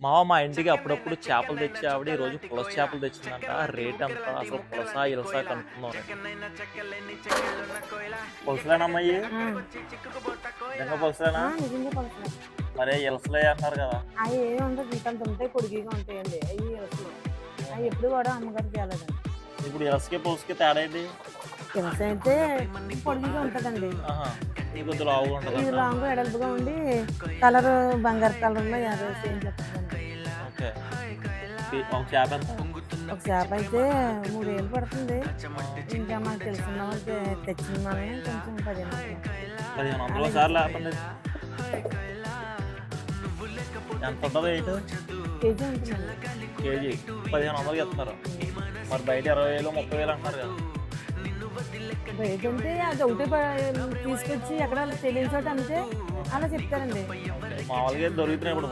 మావ మా ఇంటికి అప్పుడప్పుడు చేపలు తెచ్చి ఆవిడ ఈ రోజు పులస చేపలు తెచ్చిందంట. రేట్ ఎంత అసలు పులసా ఇలసా కనుక్కుందాం పులసలేనమ్మయ్యి నిజంగా పులసలేనా? మరే ఇలసలే అంటారు కదా. అవి ఏమి ఉండదు ఇంకంత ఉంటాయి పొడిగిగా ఉంటాయండి. అవి అసలు అవి ఎప్పుడు కూడా అమ్మగారు తేలేదండి. ఇప్పుడు ఇలసకి పులసకి తేడా ఏంటి? కిలస అయితే పొడిగిగా ఉంటుందండి. ఇది కొద్దిగా లావుగా ఉంటుంది ఇది ఎడల్పుగా ఉండి కలర్ బంగారు కలర్లో యాభై ఏం చెప్తుందండి ఓకే ఒక చేప ఒక చేప అయితే మూడు వేలు పడుతుంది. ఇంకా మనకు తెలిసిన వాళ్ళకి తెచ్చిన వాళ్ళని కొంచెం పదిహేను. పదిహేను వందలు సార్లు లేకుండా ఎంత ఉంటుంది వెయిట్ కేజీ కేజీ. పదిహేను వందలకి ఇస్తున్నారు మరి బయట ఇరవై వేలు ముప్పై వేలు అంటున్నారు కదా. అది ఒకటి తీసుకొచ్చి ఎక్కడ తెలియని చోట అలా చెప్తారండి. మామూలుగా దొరుకుతున్నాయి ఇప్పుడు.